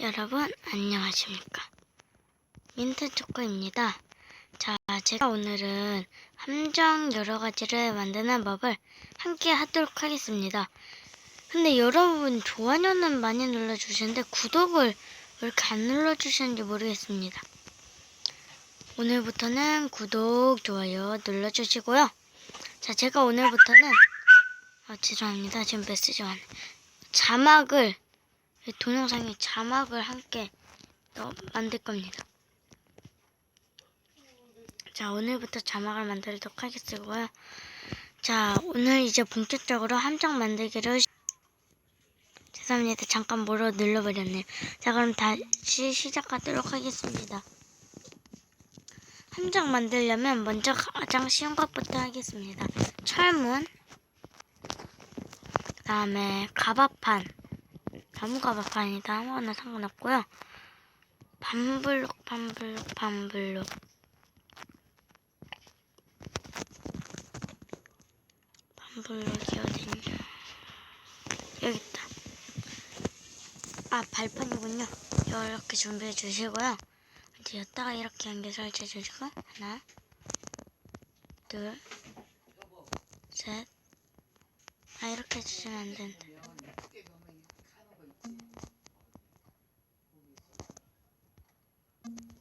여러분 안녕하십니까? 민트초코입니다. 자 제가 오늘은 함정 여러 가지를 만드는 법을 함께 하도록 하겠습니다. 근데 여러분 좋아요는 많이 눌러주시는데 구독을 왜 이렇게 안 눌러주시는지 모르겠습니다. 오늘부터는 구독 좋아요 눌러주시고요. 자 제가 오늘부터는 아 죄송합니다. 지금 메시지 왔네. 자막을 이 동영상에 자막을 함께 또 만들 겁니다. 자, 오늘부터 자막을 만들도록 하겠고요. 자, 오늘 이제 본격적으로 함정 만들기를 시- 죄송합니다. 잠깐 뭐로 눌러버렸네요. 자, 그럼 다시 시작하도록 하겠습니다. 함정 만들려면 먼저 가장 쉬운 것부터 하겠습니다. 철문, 그 다음에 가바판, 나무 가바판이다 아무거나 상관없고요. 반블록 반블록 반블록 반블록이 어딨냐 여기 있다. 아 발판이군요. 이렇게 준비해 주시고요. 이제 여기다가 이렇게 연결 설치해 주시고 하나 둘 셋. 아 이렇게 해주시면 안 되는데.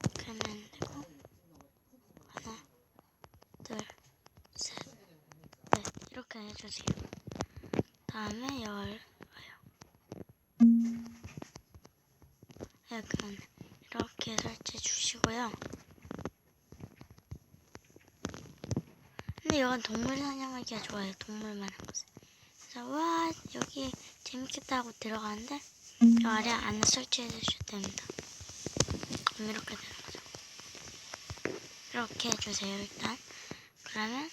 이렇게 하면 안 되고 하나 둘셋넷 해주세요. 다음에 열 와요 약간 이렇게 설치해 주시고요. 근데 이건 동물 사냥하기가 좋아요. 동물 많은 곳에 그래서 와 여기 재밌겠다 하고 들어가는데 저 아래 안에 설치해 주셔도 됩니다. 그럼 이렇게 되는 거죠. 이렇게 해주세요, 일단. 그러면,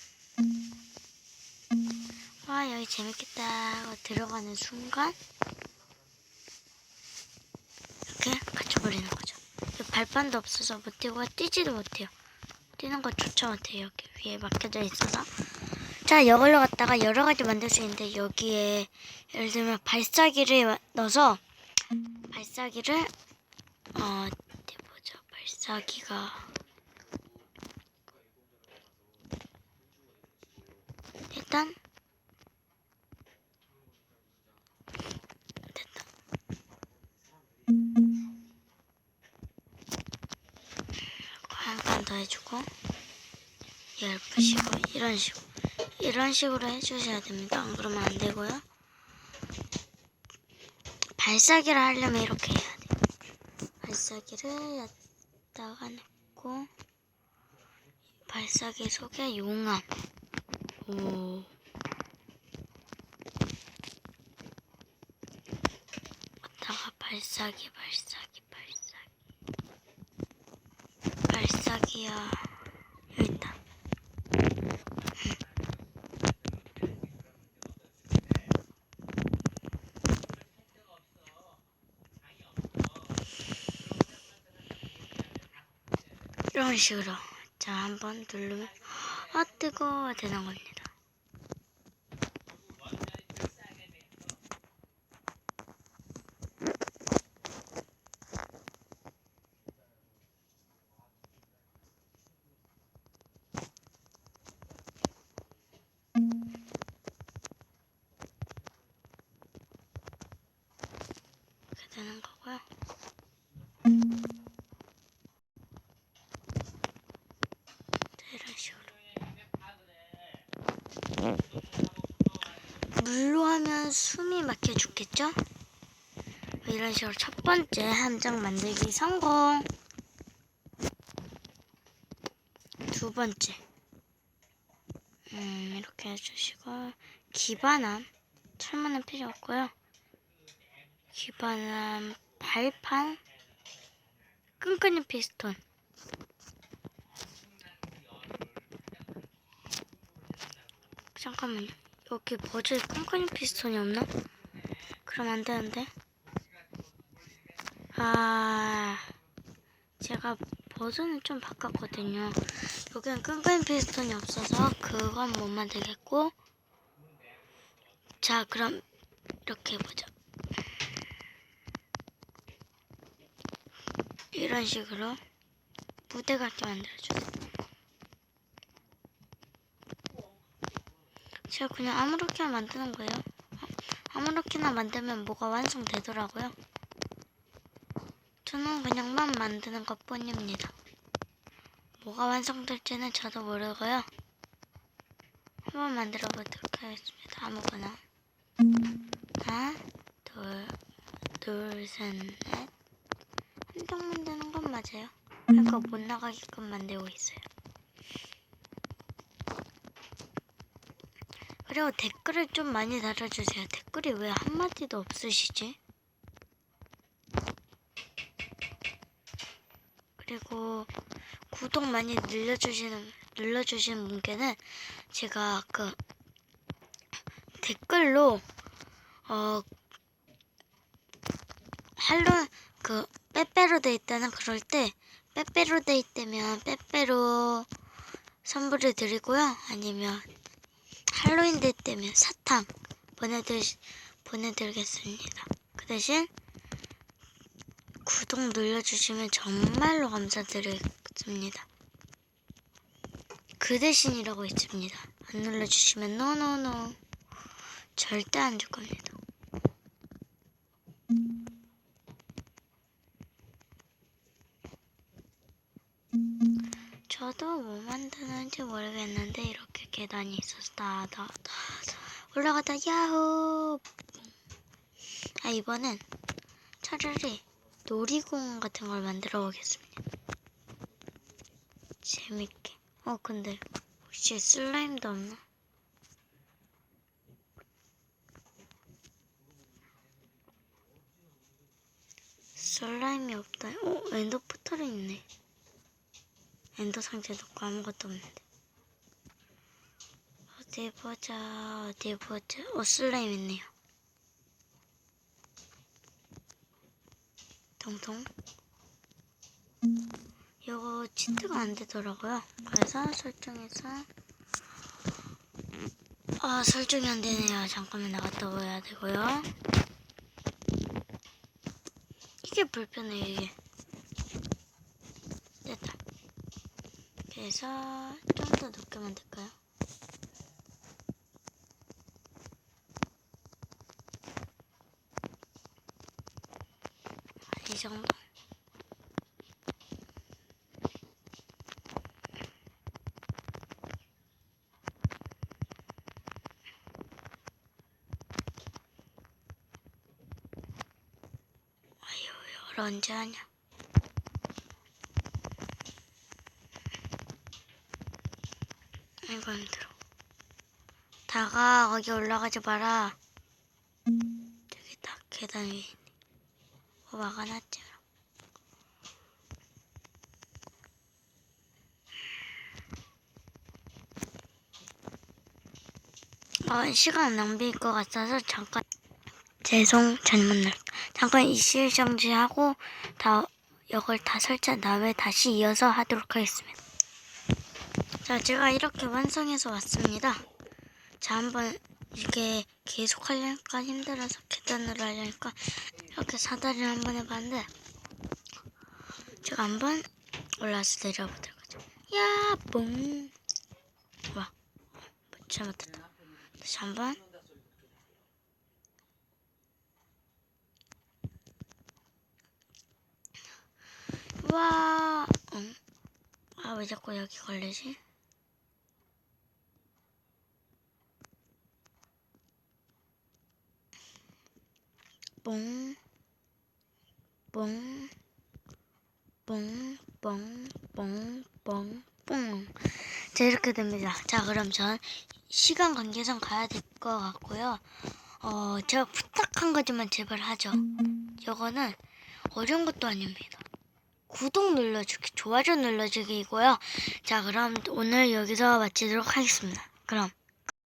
와, 여기 재밌겠다 들어가는 순간, 이렇게 갇혀버리는 거죠. 발판도 없어서 못 뛰고 뛰지도 못해요. 뛰는 거조차 못해요, 여기 위에 막혀져 있어서. 자, 이걸로 갖다가 여러 가지 만들 수 있는데, 여기에, 예를 들면 발사기를 넣어서, 발사기를, 어, 어디 보자. 발사기가 일단 됐다. 한 칸 더 해주고 열 푸시고 이런 식으로 이런 식으로 해주셔야 됩니다. 안 그러면 안 되고요. 발사기를 하려면 이렇게 해야 돼요. 발사기를 여기다가 넣고 발사기 속에 용암 오 발사기 발사기 발사기 발사기야 여기 있다. 이런 식으로 자 한번 누르면 아 뜨거워 겁니다. 이렇게 되는 거고요. 이런 식으로. 물로 하면 막혀 죽겠죠? 이런 식으로 첫 번째 함정 만들기 성공. 두 번째. 음, 이렇게 해주시고, 기반함. 철문은 필요 없고요. 기반함, 발판, 끈끈이 피스톤. 잠깐만요. 여기 버즈에 끈끈이 피스톤이 없나? 그럼 안 되는데. 아, 제가 버전을 좀 바꿨거든요. 여기는 끈끈이 피스톤이 없어서 그건 못 만들겠고. 자, 그럼 이렇게 해보자. 이런 식으로 무대 같게 만들어주세요. 제가 그냥 아무렇게나 만드는 거예요. 아, 아무렇게나 만들면 뭐가 완성되더라고요. 저는 그냥 만 만드는 것 뿐입니다. 뭐가 완성될지는 저도 모르고요. 한번 만들어 보도록 하겠습니다. 아무거나. 하나, 둘, 둘, 셋, 넷. 한장 만드는 건 맞아요. 그러니까 못 나가게끔 만들고 있어요. 그리고 댓글을 좀 많이 달아주세요. 댓글이 왜 한마디도 없으시지? 그리고 구독 많이 눌러주시는 눌러주신 분께는 제가 그 댓글로 어 할로 그 빼빼로 돼 있다는 그럴 때 빼빼로 돼 있다면 빼빼로 선물을 드리고요 아니면 할로윈 될 때면 사탕 보내드 보내드리겠습니다. 그 대신 구독 눌러주시면 정말로 감사드리겠습니다. 그 대신이라고 있습니다. 안 눌러주시면 노노노 절대 안 줄 겁니다. 저도 뭐 만드는지 모르겠는데 있어서 다다 다 올라가다. 야호. 아 이번엔 차라리 놀이공원 같은 걸 만들어 보겠습니다. 재밌게. 어 근데 혹시 슬라임도 없나? 슬라임이 없다. 어 엔더 포털이 있네. 엔더 상자 넣고 아무것도 없는데. 어디 보자, 어디 보자. 어, 슬라임 있네요. 통통. 이거 치트가 안 되더라고요. 그래서 설정해서. 아, 설정이 안 되네요. 잠깐만 나갔다 와야 되고요. 이게 불편해요, 이게. 됐다. 그래서 좀 더 높게 만들까요? 이 정도? 아유, 이걸 언제 하냐? 아이고 힘들어. 다가 거기 올라가지 마라. 저기 딱 계단 위에 어, 막아놨지. 어, 시간 낭비일 것 같아서 잠깐 죄송 잘못 눌 잠깐 이실 정지하고 다 이걸 다 설치한 다음에 다시 이어서 하도록 하겠습니다. 자, 제가 이렇게 완성해서 왔습니다. 자, 한번 이게 계속 하려니까 힘들어서 계단으로 하려니까 이렇게 사다리를 한번 해봤는데 제가 한번 올라와서 내려보도록 하죠. 야, 뽕. 와, 잘못했다. 다시 한번. 와, 응. 아, 왜 자꾸 여기 걸리지? 뽕, 뽕, 뽕, 뽕, 뽕, 뽕, 뽕. 자, 이렇게 됩니다. 자, 그럼 전 시간 관계상 가야 될 것 같고요. 어, 제가 부탁한 거지만 제발 하죠. 이거는 어려운 것도 아닙니다. 구독 눌러주기, 좋아요 눌러주기이고요. 자, 그럼 오늘 여기서 마치도록 하겠습니다. 그럼.